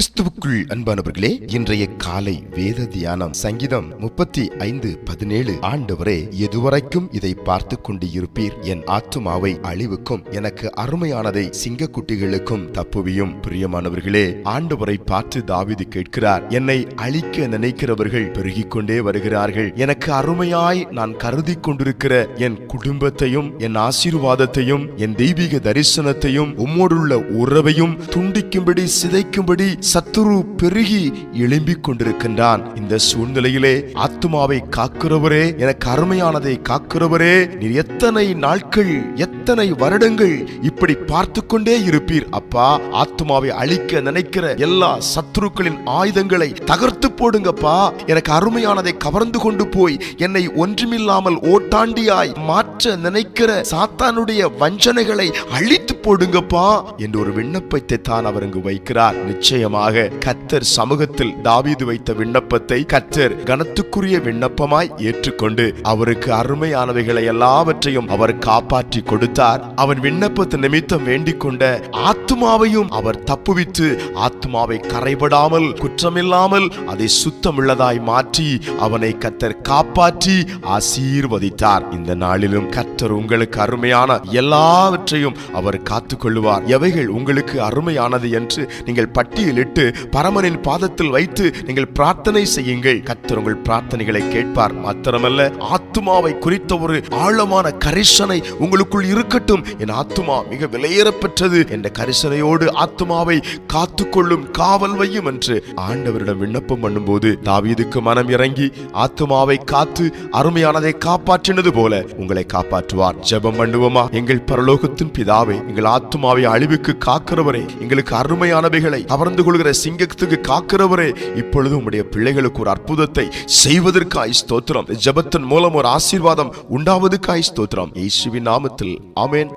கிறிஸ்துவுக்குள் அன்பானவர்களே இன்றைய காலை வேத தியானம் சங்கீதம் முப்பத்தி ஐந்து பதினேழு. ஆண்டவரே எதுவரைக்கும் இதை பார்த்து கொண்டு இருப்பீர் என் ஆத்துமாவை அழிவுக்கும் எனக்கு அருமையானதை சிங்கக்குட்டிகளுக்கும் தப்புவியும். பிரியமானவர்களே ஆண்டவரை பார்த்து தாவிது கேட்கிறார் என்னை அழிக்க நினைக்கிறவர்கள் பெருகிக் கொண்டே வருகிறார்கள். எனக்கு அருமையாய் நான் கருதி கொண்டிருக்கிற என் குடும்பத்தையும் என் ஆசீர்வாதத்தையும் என் தெய்வீக தரிசனத்தையும் உம்மோடுள்ள உறவையும் துண்டிக்கும்படி சிதைக்கும்படி சத்துரு பெருகி எழும்பிக் கொண்டிருக்கின்றான். இந்த சூழ்நிலையிலே ஆத்துமாவை காக்கிறவரே எனக்கு அருமையானதை காக்கிறவரே நீர் எத்தனை நாட்கள் எத்தனை வருடங்கள் இப்படி பார்த்து கொண்டே இருப்பீர் அப்பா. ஆத்துமாவை அழிக்க நினைக்கிற எல்லா சத்துருக்களின் ஆயுதங்களை தகர்த்து போடுங்கப்பா. எனக்கு அருமையானதை கவர்ந்து கொண்டு போய் என்னை ஒன்றுமில்லாமல் ஓட்டாண்டியாய் மாற்ற நினைக்கிற சாத்தானுடைய வஞ்சனைகளை அழித்து போடுங்கப்பா என்று ஒரு விண்ணப்பத்தை தான் அவர் அங்கு வைக்கிறார். நிச்சயமாக கத்தர் சமூகத்தில் தாவீது வைத்த விண்ணப்பத்தை கத்தர் கனத்துக்குரிய விண்ணப்பமாய் ஏற்றுக்கொண்டு அவருக்கு அருமையானவைகளை எல்லாவற்றையும் அவர் காப்பாற்றி கொடுத்தார். அவன் விண்ணப்பத்து நிமித்தம் வேண்டிக் கொண்ட ஆத்மாவையும் அவர் தப்புவித்து ஆத்மாவை கரைபடாமல் குற்றமில்லாமல் அதை சுத்தமுள்ளதாய் மாற்றி அவனை கத்தர் காப்பாற்றி ஆசீர்வதித்தார். இந்த நாளிலும் கத்தர் உங்களுக்கு அருமையான எல்லாவற்றையும் அவர் காத்துக்கொள்ளுவார். எவைகள் உங்களுக்கு அருமையானது என்று நீங்கள் பட்டியலிட்டு பரமனின் பாதத்தில் வைத்து நீங்கள் பிரார்த்தனை செய்யுங்கள். கத்தர் உங்கள் பிரார்த்தனைகளை கேட்பார். மாத்திரமல்ல ஆத்துமாவை குறித்த ஒரு ஆழமான கரிசனை உங்களுக்குள் இருக்கட்டும். என் ஆத்துமா மிக விலையேறப்பெற்றது. என்ற கரிசனையோடு ஆத்துமாவை காத்துக்கொள்ளும் காவல் வையும் என்று ஆண்டவரிடம் விண்ணப்பம் பண்ணும்போது தாவீதுக்கு மனம் இறங்கி ஆத்துமாவை காத்து அருமையானதை காப்பாற்றினது போல உங்களை காப்பாற்றுவார். ஜெபம் பண்ணுவோமா? எங்கள் பரலோகத்தின் பிதாவை எங்கள் ஆத்துமாவை அழிவுக்கு காக்கிறவரே எங்களுக்கு அருமையானவைகளை கவர்ந்து கொள்கிற சிங்கத்துக்கு காக்கிறவரே இப்பொழுது உம்முடைய பிள்ளைகளுக்கு ஒரு அற்புதத்தை செய்வதற்காய் ஸ்தோத்திரம். ஜெபத்தின் மூலம் ஒரு ஆசீர்வாதம் உண்டாவதுக்காய் ஸ்தோத்திரம். இயேசுவின் நாமத்தில் ஆமேன்.